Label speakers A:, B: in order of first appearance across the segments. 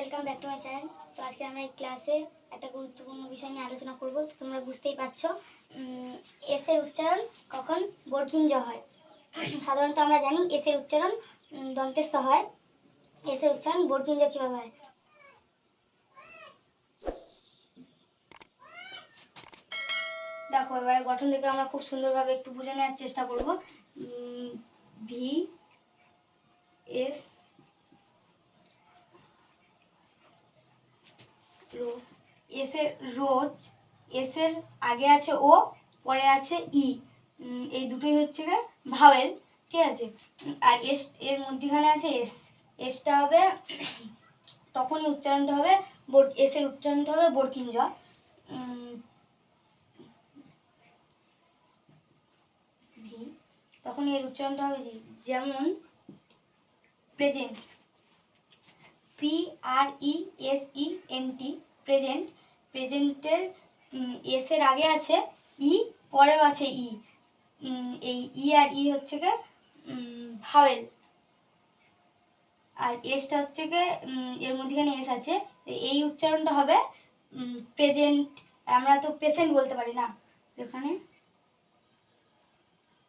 A: Welcome back to my channel তো আজকে আমরা এই ক্লাসে একটা গুরুত্বপূর্ণ বিষয় নিয়ে আলোচনা করব। তো তোমরা বুঝতেই পারছ উম, এস এর উচ্চারণ কখন জ হয়। সাধারণত আমরা জানি এস এর উচ্চারণ দন্তের স হয়। এস এর উচ্চারণ বর্কিং জ কীভাবে হয়? দেখো এবারে গঠন থেকে আমরা খুব সুন্দরভাবে একটু বুঝে নেওয়ার চেষ্টা করব। ভি এস রোজ এসের রোজ এসের আগে আছে ও পরে আছে ই এই দুটোই হচ্ছে গিয়ে ভাওয়েল ঠিক আছে? আর এস এর মধ্যখানে আছে এস এসটা হবে, তখনই উচ্চারণটা হবে বোর এসের উচ্চারণটা হবে বরকিঞ্জ ভি তখন এর উচ্চারণটা হবে জি যেমন present P R E S E N T present প্রেজেন্টের S এর আগে আছে ই পরেও আছে ই এই ই আর ই হচ্ছে গে ভাওয়েল আর এসটা হচ্ছে গে এর মধ্যেখানে এস আছে। এই উচ্চারণটা হবে প্রেজেন্ট আমরা তো পেশেন্ট বলতে পারি না। এখানে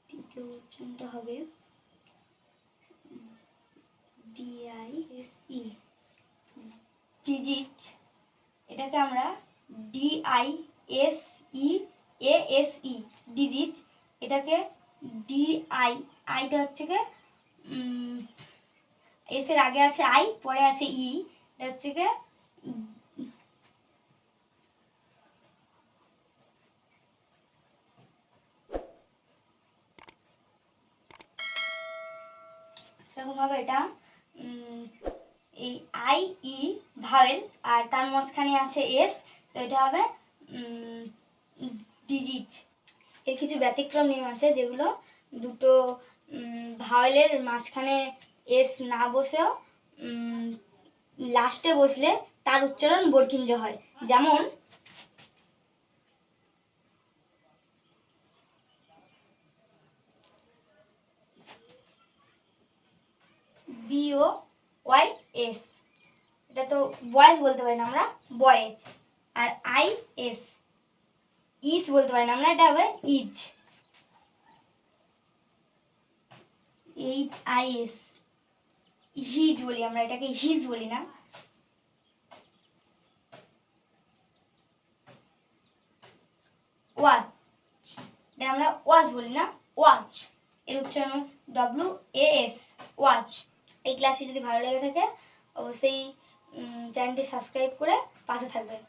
A: তৃতীয় উচ্চারণটা হবে ডিআই এস ই ডিজিট এটাকে আমরা D I S E A S E disease এটাকে ডিআই আইটা হচ্ছে কে এস এর আগে আছে আই পরে আছে ই এটা হচ্ছে কে সেরকমভাবে এটা এই আই, ই ভাওয়েল, আর তার মাঝখানে আছে এস, তো এটা হবে ডিজিট। এর কিছু ব্যতিক্রম নিয়ম আছে যেগুলো দুটো ভাওয়েলের মাঝখানে এস না বসেও লাস্টে বসলে তার উচ্চারণ বরকিঞ্জ হয়। যেমন, বিও ওয়াই এস এটা তো বয়েজ বলতে পারি না আমরা বয়েজ আর আই এস ইস বলতে পারি না আমরা, এটা হবে is H I S his বলি আমরা, এটাকে হিজ বলি না। ওয়াচ এটা আমরা ওয়াচ বলি না ওয়াচ এর উচ্চারণ ডব্লিউ এ এস ওয়াচ এই ক্লাসটি যদি ভালো লেগে থাকে অবশ্যই চ্যানেলটি সাবস্ক্রাইব করে পাশে থাকবেন।